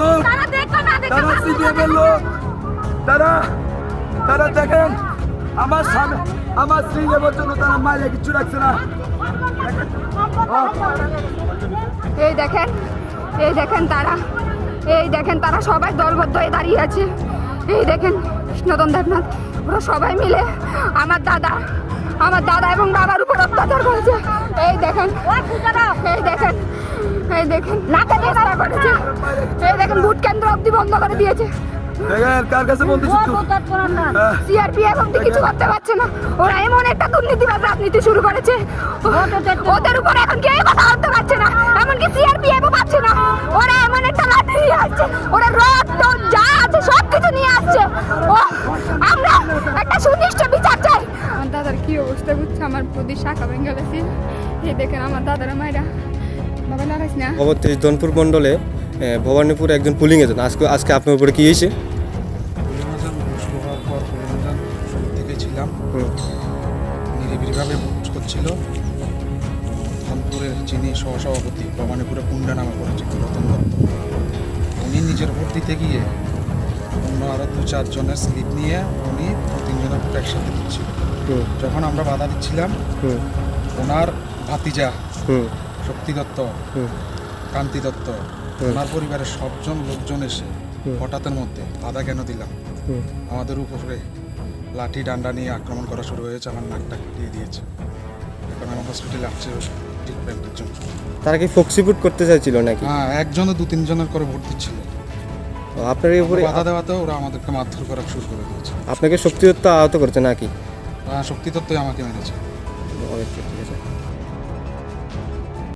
লোক। তারা দেখো না দেখো তারা সিপিএমের লোক। তারা তারা দেখেন আমার স্বামী আমার স্ত্রী দেবার জন্য তারা মাইলে কিছু রাখছে না। এই দেখেন এই দেখেন তারা এই দেখেন তারা সবাই দলবদ্ধ হয়ে দাঁড়িয়ে আছে। এই দেখেন কৃষ্ণদন দেবনাথ ওরা সবাই মিলে আমার দাদা আমার দাদা এবং বাবার উপর অত্যাচার করেছে। এই দেখেন এই দেখেন এই দেখেন নাকে দিয়ে তারা করেছে। এই দেখেন কেন্দ্র অব্দি বন্ধ করে দিয়েছে। দেখেন কার কাছে বলতেছি তুই হ্যাঁ। কিছু করতে পারছে না। ওরা এমন একটা দুর্নীতিবাদ রাজনীতি শুরু করেছে। ওদের উপর এখন কেউ কথা বলতে পারছে না। এমনকি সিআরপিএফও পাচ্ছে না। ওরা এমন একটা লাঠি নিয়ে আসছে। ওরা টড যা আছে সব কিছু নিয়ে আসছে। ও আমরা একটা সুনিষ্ঠ বিচার চাই। আমার দাদার কি অবস্থা বুঝছে? আমার প্রতি শাখা ভেঙে গেছে। এই দেখেন আমার দাদারা মায়েরা। তেইশ ধনপুর মণ্ডলে ভবানীপুরে একজন পুলিং এজেন্ট আজকে আজকে আপনার উপরে কি হয়েছে? নিরিবিলিভাবে ভোট করছিল। ধনপুরের যিনি সহসভাপতি ভবানীপুরে কুন্ডা নামে পরিচিত রতন দত্ত। উনি নিজের ভোট দিতে গিয়ে অন্য আরও দু চারজনের স্লিপ নিয়ে উনি দু তিনজনের ভোট একসাথে দিচ্ছিল। হুম, যখন আমরা বাধা দিচ্ছিলাম হুম, ওনার ভাতিজা হুম, শক্তি দত্ত কান্তি দত্ত। ওনার পরিবারের সবজন লোকজন এসে হঠাৎের মধ্যে বাধা কেন দিলাম? আমাদের উপরে লাঠি ডান্ডা নিয়ে আক্রমণ করা শুরু হয়েছে আমার নাকটা কেটে দিয়েছে। এখন আমার হসপিটালে আসছে ট্রিটমেন্টের জন্য। তারা কি ফক্সিপুট করতে চাইছিল নাকি? হ্যাঁ একজনে দু তিনজনের করে ভোট দিচ্ছিল আপনার উপরে বাধা দেওয়াতে ওরা আমাদেরকে মারধর করা শুরু করে দিয়েছে। আপনাকে শক্তিদত্ত আহত করছে নাকি? আহ, শক্তি তত্ত্বই আমাকে মেরেছে। ঠিক আছে।